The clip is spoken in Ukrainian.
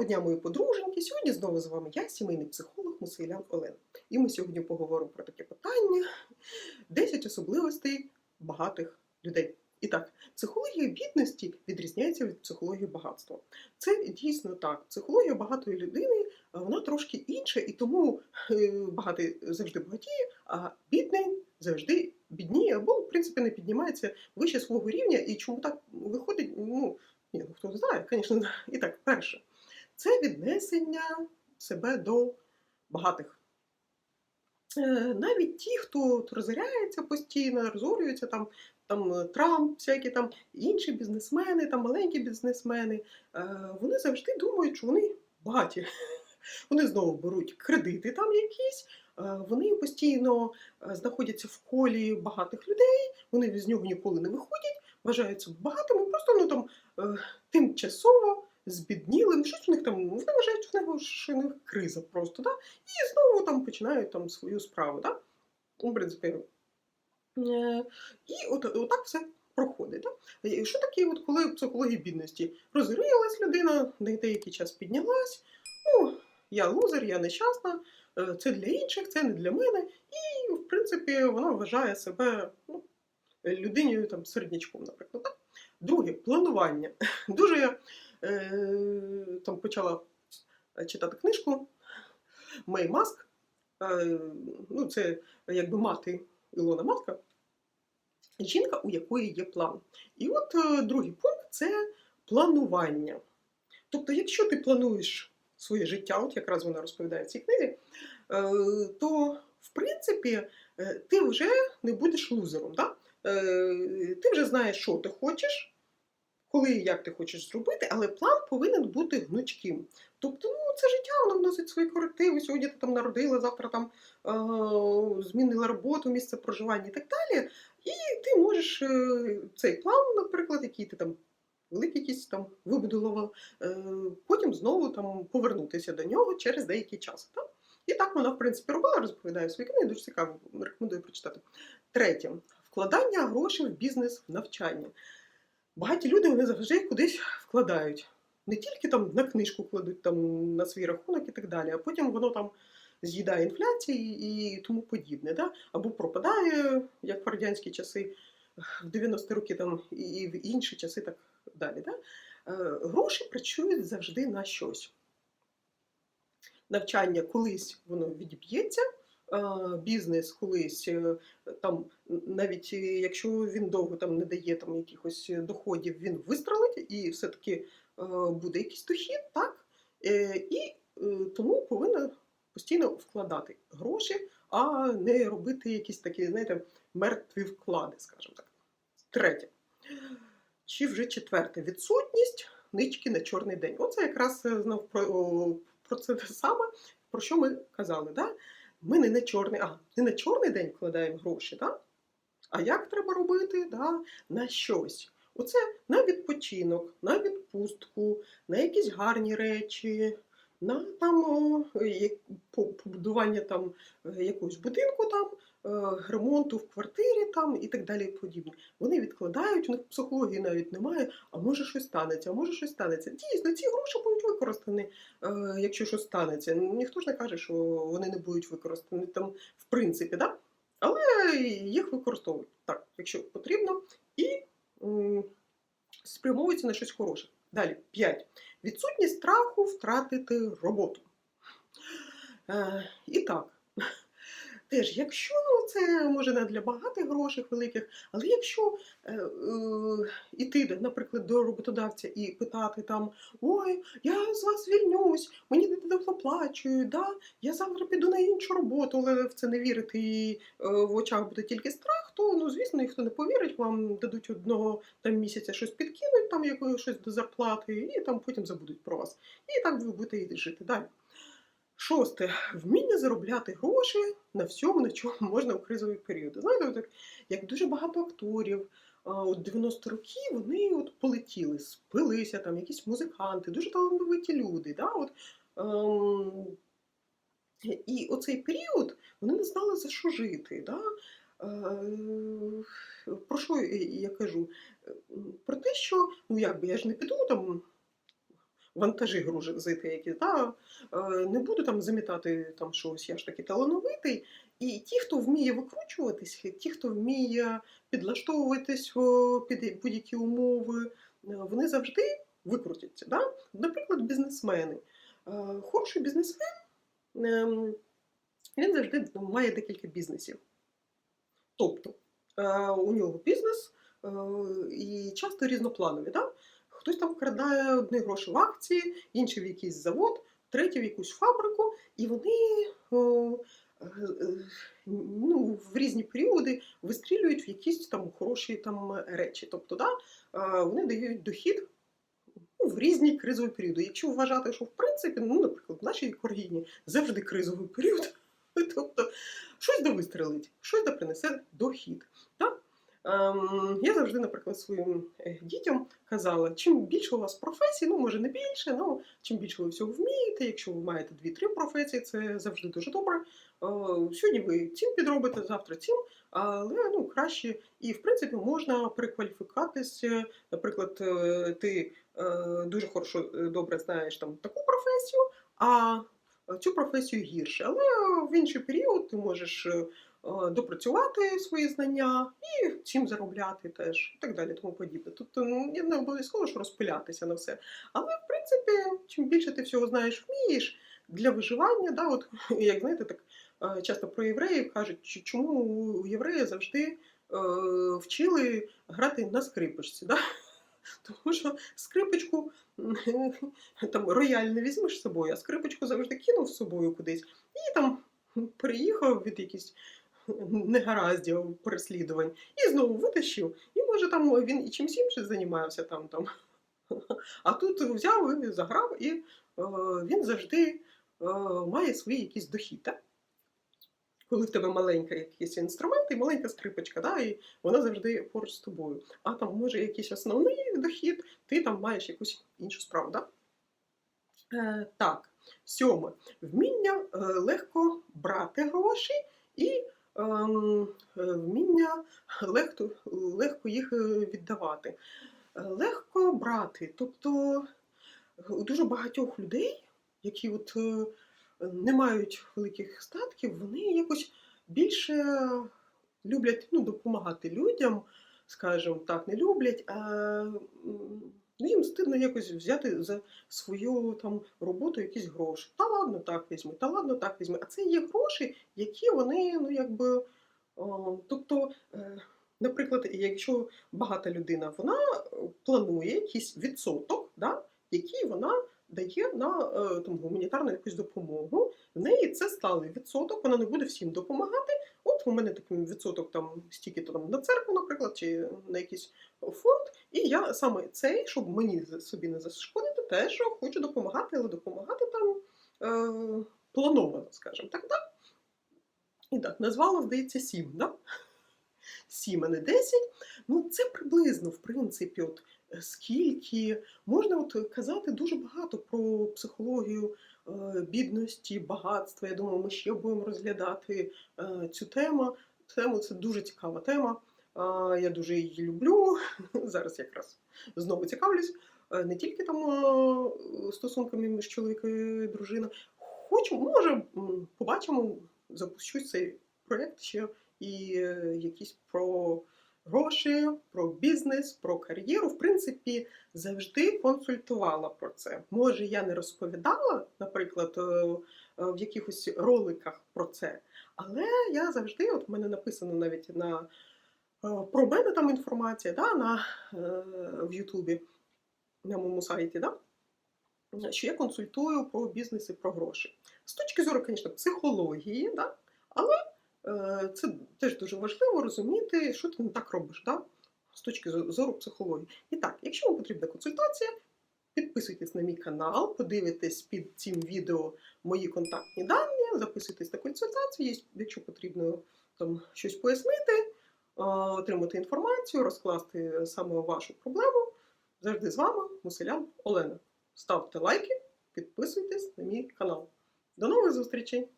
Доброго дня, мої подруженьки! Сьогодні знову з вами я, сімейний психолог Мусилян Олена. І ми сьогодні поговоримо про таке питання: 10 особливостей багатих людей. І так, психологія бідності відрізняється від психології багатства. Це дійсно так. Психологія багатої людини вона трошки інша, і тому е, багатий завжди багатіє, а бідний завжди бідніє, або в принципі не піднімається вище свого рівня. І чому так виходить? Ну ні, ну хто знає, звісно, і так, перше, це віднесення себе до багатих. Е, Навіть ті, хто розоряється постійно, розорюються там, там е, Трамп, всякі там інші бізнесмени, там маленькі бізнесмени, е, вони завжди думають, що вони багаті. Вони знову беруть кредити там якісь, вони постійно знаходяться в колі багатих людей, вони з нього ніколи не виходять, вважаються багатими, просто ну там тимчасово збідніли, щось у них там, вважають, що в них, що в них криза просто, да? і знову там починають там свою справу. Да? Ну, В принципі, е, і от, отак все проходить. Да? Що таке, от, коли психології бідності? Розорилась людина, на деякий час піднялась, ну, я лузер, я нещасна, е, це для інших, це не для мене. І, в принципі, вона вважає себе ну, людиною там, середнячком, наприклад. Так? Друге планування. Дуже там почала читати книжку Мей Маск. Е, ну, це якби мати Ілона Маска, жінка, у якої є план. І от е, другий пункт це планування. Тобто, якщо ти плануєш своє життя, от якраз вона розповідає в цій книзі, е, то в принципі е, ти вже не будеш лузером. Да? Е, Ти вже знаєш, що ти хочеш, коли і як ти хочеш зробити, але план повинен бути гнучким. Тобто, ну це життя, воно вносить свої корективи. Сьогодні ти там народила, завтра там е, змінила роботу, місце проживання і так далі. І ти можеш е, цей план, наприклад, який ти там великий якийсь там вибудувала, е, потім знову там повернутися до нього через деякий час. Так? І так вона, в принципі, робила, розповідає в своїй книгі, дуже цікаво, рекомендую прочитати. Третє вкладання грошей в бізнес, в навчання. Багаті люди вони завжди кудись вкладають. Не тільки там на книжку кладуть там на свій рахунок і так далі, а потім воно там з'їдає інфляції і тому подібне. Да? Або пропадає, як в радянські часи, в 90-ті роки там і в інші часи так далі. Да? Е, Гроші працюють завжди на щось. Навчання колись воно відіб'ється, бізнес колись е, там, навіть е, якщо він довго там не дає там якихось доходів, він вистрелить і все-таки е, буде якийсь дохід, так? Е, І е, тому повинна постійно вкладати гроші, а не робити якісь такі, знаєте, мертві вклади, скажімо так. Третє. Чи вже четверте відсутність нички на чорний день. Оце якраз е, знов про, про це те саме, про що ми казали. Да? Ми не на чорний, а не на чорний день вкладаємо гроші, да? а як треба робити? Да? На щось. Оце на відпочинок, на відпустку, на якісь гарні речі, на там як- побудування там е, якогось будинку, там, е, ремонту в квартирі там, і так далі. і подібне. Вони відкладають, у них психології навіть немає, а може щось станеться, а може щось станеться. Дійсно, ці гроші будуть використані, е, якщо щось станеться. Ніхто ж не каже, що вони не будуть використані там в принципі, да? але їх використовують так, якщо потрібно, і спрямовуються на щось хороше. Далі, 5. Відсутність страху втратити роботу. Е, і так, теж, якщо ну, це може не для багатих грошей великих, але якщо е, е, іти, наприклад, до роботодавця і питати там: ой, я з вас звільнюсь, мені не доплачують, да? я завтра піду на іншу роботу, але в це не вірити і е, в очах буде тільки страх, то ну, звісно, ніхто не повірить, вам дадуть одного там місяця щось підкинуть, там якоїсь щось до зарплати, і там потім забудуть про вас. І так ви будете жити далі. Шосте вміння заробляти гроші на всьому, на чому можна у кризові періоди. Знаєте, так, як дуже багато акторів, от 90 років вони от полетіли, спилися там якісь музиканти, дуже талановиті люди. Да? От, ем, і оцей період вони не знали за що жити. Да? Е, Про що я кажу? Про те, що ну як би я ж не піду там вантажі грузити, які та, е, не буду там замітати там щось, я ж таки талановитий. І ті, хто вміє викручуватись, ті, хто вміє підлаштовуватись під будь-які умови, е, вони завжди викрутяться. Да? Наприклад, бізнесмени. Е, Хороший бізнесмен, ем, він завжди має декілька бізнесів. Тобто у нього бізнес і часто різнопланові. Да? Хтось там вкрадає одні гроші в акції, інший в якийсь завод, третій в якусь фабрику, і вони е, е, ну, в різні періоди вистрілюють в якісь там хороші там речі. Тобто, да, е, вони дають дохід ну, в різні кризові періоди. Якщо вважати, що в принципі, ну, наприклад, в нашій країні завжди кризовий період, тобто щось да вистрелить, щось да принесе дохід. Так? Ем, я завжди, наприклад, своїм е, дітям казала, чим більше у вас професій, ну може не більше, ну чим більше ви всього вмієте, якщо ви маєте 2-3 професії, це завжди дуже добре. Е, Сьогодні ви цим підробите, завтра цим, але ну краще і в принципі можна перекваліфікатися. Наприклад, е, ти дуже хорошо добре знаєш там таку професію, а цю професію гірше. Але в інший період ти можеш допрацювати свої знання і цим заробляти теж, і так далі, тому подібне. Тобто ну, не обов'язково ж розпилятися на все. Але в принципі, чим більше ти всього знаєш, вмієш для виживання, да, от як знаєте, так е, часто про євреїв кажуть, чому у єврея завжди е, вчили грати на скрипочці. Да? Тому що скрипочку там рояль не візьмеш з собою, а скрипочку завжди кинув з собою кудись і там приїхав від якихось негараздів переслідувань і знову витащив. І може там він і чимсь іншим займався там. там. А тут взяв і заграв, і е, він завжди е, має свій якийсь дохід. Так? Коли в тебе маленький якийсь інструмент і маленька скрипочка, да, і вона завжди поруч з тобою. А там може якийсь основний дохід, ти там маєш якусь іншу справу. Да? Е, так, сьоме. Вміння е, легко брати гроші вміння легко, легко їх е, віддавати. Е, Легко брати. Тобто у дуже багатьох людей, які от, е, не мають великих статків, вони якось більше люблять ну, допомагати людям, скажімо так, не люблять, а ну, їм стидно якось взяти за свою там роботу якісь гроші. Та ладно, так візьми, та ладно, так візьми. А це є гроші, які вони, ну якби, о, тобто. е, Наприклад, якщо багата людина, вона е, планує якийсь відсоток, да, який вона дає на е, там, гуманітарну якусь допомогу. В неї це сталий відсоток, вона не буде всім допомагати. От у мене такий відсоток там стільки-то там на церкву, наприклад, чи на якийсь фонд. І я саме цей, щоб мені собі не зашкодити, теж хочу допомагати, але допомагати там е, плановано, скажімо так. Да? І так, назвала, здається, сім, да? Сім, а не десять. Ну, це приблизно, в принципі, от е, скільки можна от казати дуже багато про психологію бідності, багатства. Я думаю, ми ще будемо розглядати е, цю тему. Тему це дуже цікава тема. Е, я дуже її люблю. Зараз якраз знову цікавлюсь. Е, Не тільки там е, стосунками між чоловіком і дружиною. Хочу, може, побачимо, запущу цей проєкт ще і е, якісь про гроші, про бізнес, про кар'єру. В принципі, завжди консультувала про це. Може, я не розповідала, наприклад, е, е, в якихось роликах про це, але я завжди, от в мене написано навіть на е, про мене там інформація да, на, в Ютубі, на моєму сайті, да, що я консультую про бізнес і про гроші. З точки зору, звісно, психології, да, але Це теж дуже важливо розуміти, що ти не так робиш, да? з точки зору психології. І так, якщо вам потрібна консультація, підписуйтесь на мій канал, подивитесь під цим відео мої контактні дані, записуйтесь на консультацію, якщо потрібно там щось пояснити, е, отримати інформацію, розкласти саме вашу проблему. Завжди з вами, Мусилян Олена. Ставте лайки, підписуйтесь на мій канал. До нових зустрічей!